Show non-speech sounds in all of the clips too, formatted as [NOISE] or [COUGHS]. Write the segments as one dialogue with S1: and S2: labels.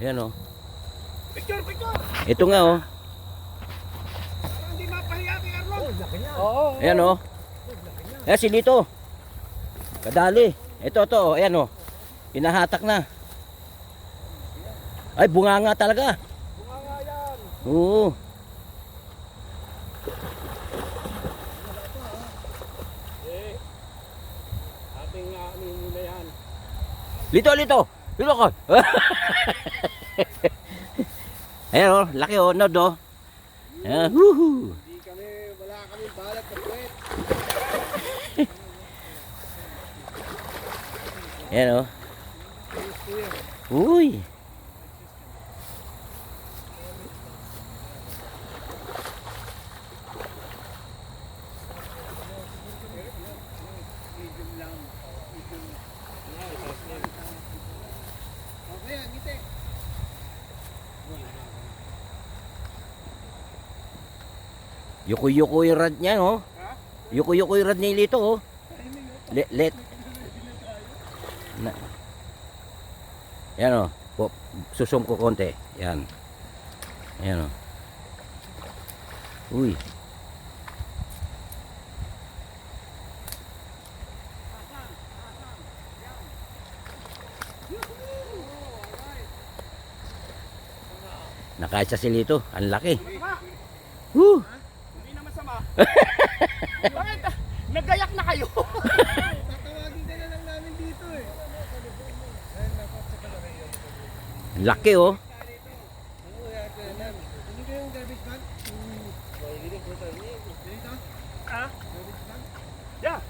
S1: Ayan oh.
S2: Picture, picture!
S1: Ito nga oh.
S2: Parang hindi mapahiya kay Arlong. Oh, laki niya.
S3: Oo.
S1: Ayan oh. Ayan si Lito. Kadali. Ito to, oh. ayan oh. Pinahatak na. Ay, bunga nga talaga.
S2: Bunga nga yan.
S1: Oo.
S2: Eh, uh, muna yan.
S1: Lito, lito. Lito ko. [LAUGHS] Ayan oh, laki oh, nod oh. Ayan, woohoo.
S2: Hindi kami, wala kami balat na puwet.
S1: Oh. Uy. Yuko-yuko yung rad niya oh.
S2: Ha?
S1: Yuko-yuko yung rad ni Lito oh. Let, let. Na. Yan oh. Po, susum ko konti. Yan. Yan oh. Uy. Nakaisa si Lito. Ang laki. Woo!
S2: Hindi na masama. Bakit? Nagayak na kayo. Tatawagin ka na lang [LAUGHS] namin dito eh.
S1: Laki oh.
S2: Bag? Yeah.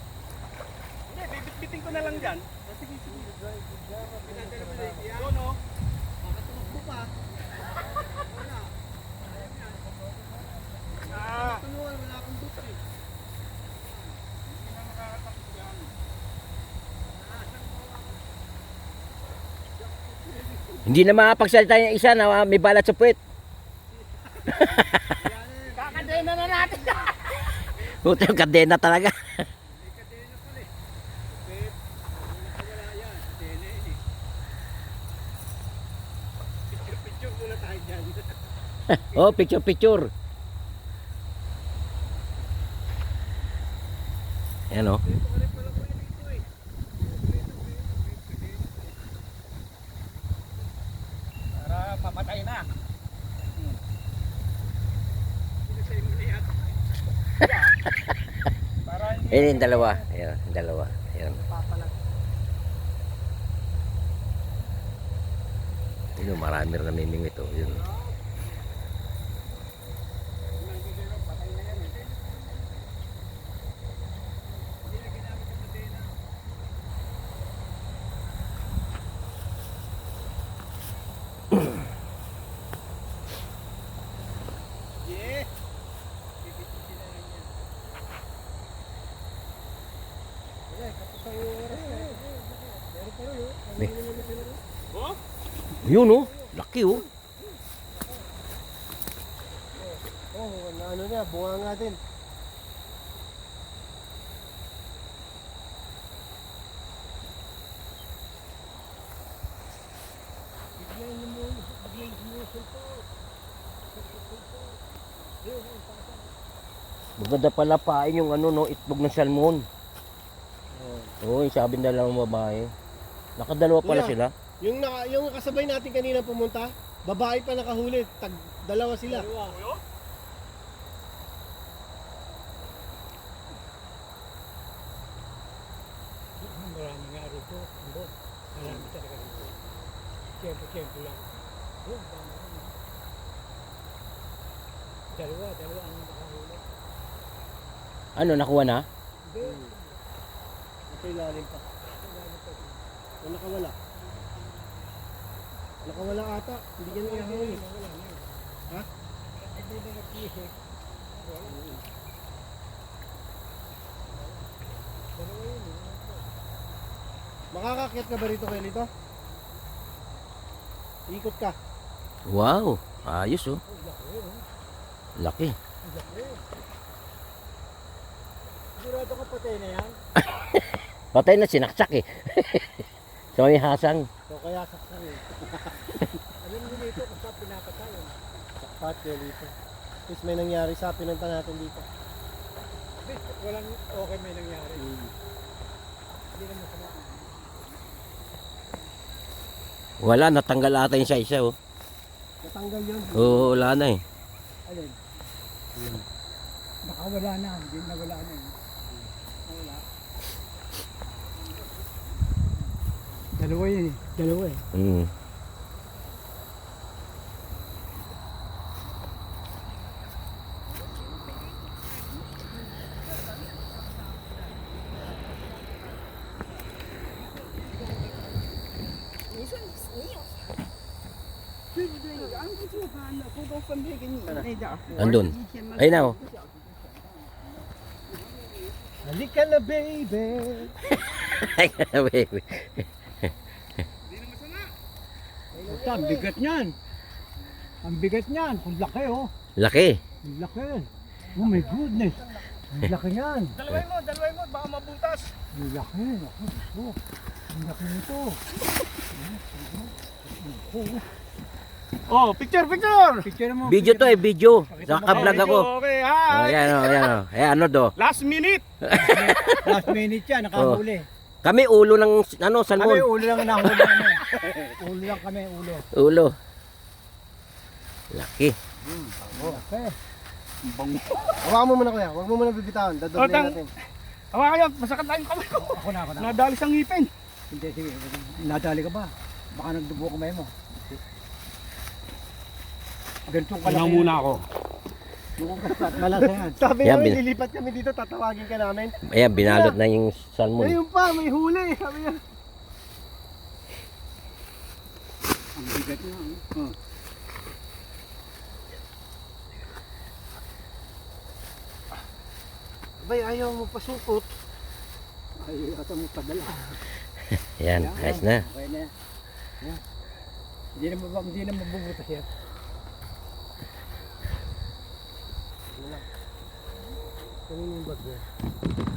S2: Hindi, bibit-biting ko na lang dyan. Sige, sige. Doon oh. Makatumakbo pa. Wala. Ah. Tulungan, buta eh. Hindi na makakatakbo yan.
S1: Hindi na makapagsalita yung isa na may balat sa puwet.
S2: Kakadena na natin. [LAUGHS]
S1: Puta yung kadena talaga. [LAUGHS] Oh, picture picture. Ayan oh.
S2: Ito ka rin pala pwede dito eh. Para papatay na. Hmm. Pinasay mo na yata. Hindi
S1: Ayan yung dalawa. Ayan, yung dalawa.
S2: Papalag.
S1: Yun, marami rin namimingwit oh. Yun.
S2: Patay na yan eh. Hindi na ginamit yung kadena. Yeah. Pipitisin na lang yan. Wala, kapos ang oras na eh. Meron pa rin oh.
S1: May-
S2: Oh?
S1: Yun oh. Laki oh.
S2: Oh, na ano niya, bunga nga din.
S1: Maganda pala pain yung ano no, itlog ng salmon. Oo, oh, sabi na lang babae. Nakadalawa pala
S2: Kuya.
S1: sila.
S2: Yung naka, yung kasabay natin kanina pumunta, babae pa nakahuli, tag dalawa sila. Marami nga rito, Ambon. Marami talaga rito. Siyempre-siyempre lang. Doon, tama rin. Dalawa, dalawa ang nakahuli.
S1: Ano, nakuha na?
S2: Hindi. Ito ilalim pa. O nakawala. Nakawala ata. Hindi ka na ihahuli. Ha? Hindi na nag-iisip. Makakakit ka ba rito kay Lito? Ikot ka.
S1: Wow, ayos oh. Laki.
S2: Sigurado ka patay na yan? [COUGHS]
S1: Patay na sinaksak eh. [LAUGHS] Sa may hasang.
S2: So kaya saksan eh.
S3: Yun dito. Tapos may nangyari sa pinunta natin dito.
S2: Walang okay may nangyari. Hindi naman sama.
S1: Wala, natanggal ata yung sa isa oh.
S3: Natanggal yun.
S1: Oo, wala na eh.
S2: Alin? Baka wala na, hindi na wala na. eh. Wala. Dalawa yun eh. Dalawa eh.
S1: Mm. Andun. Ayun na oh.
S3: Halika na baby. [LAUGHS]
S1: Baby.
S2: Ito, ang bigat niyan. Ang bigat niyan. Ang laki oh.
S1: Laki.
S2: Ang laki. Oh my goodness. Ang laki niyan.
S3: Dalaway mo, dalaway mo, baka mabutas.
S2: Ang laki. Ako, ito. Ang laki nito.
S3: Oh, picture, picture.
S2: Picture mo.
S1: Video to eh, video. Naka-vlog ako.
S3: Okay,
S1: Oh,
S3: ha.
S1: yan oh, yan oh. Eh, ano do?
S3: Last minute. [LAUGHS]
S2: Last minute yan. Nakahuli.
S1: Kami ulo ng ano,
S2: Kami
S1: salmon.
S2: ulo lang nahuli namin. [LAUGHS] ulo lang kami, ulo.
S1: Ulo. Laki.
S2: Okay.
S3: Hawakan mo muna kuya, huwag mo muna bibitawan.
S2: Oh,
S3: Dadoble
S2: tang-
S3: natin.
S4: Hawa kayo, masakit na yung kamay ko.
S2: Ako na, ako na.
S4: Nadali sa ngipin.
S2: Hindi, sige. Nadali ka ba? Baka nagdubo kamay mo. Ganito ka
S4: Kailangan muna ako.
S2: Malasa yan.
S3: Sabi
S1: Yan,
S3: namin,
S1: bin-
S3: lilipat kami dito, tatawagin ka namin.
S1: Ayan, binalot na yung salmon.
S3: Ayun pa, may huli. Sabi niya.
S2: Ang bigat niya. Oh.
S3: Bay, ayaw mo pasukot.
S2: Ay, ata mo padala.
S1: Ayan, ayos na.
S2: Okay na. Hindi na, mab- hindi na mabubutas yan.
S3: Kanina yung bag.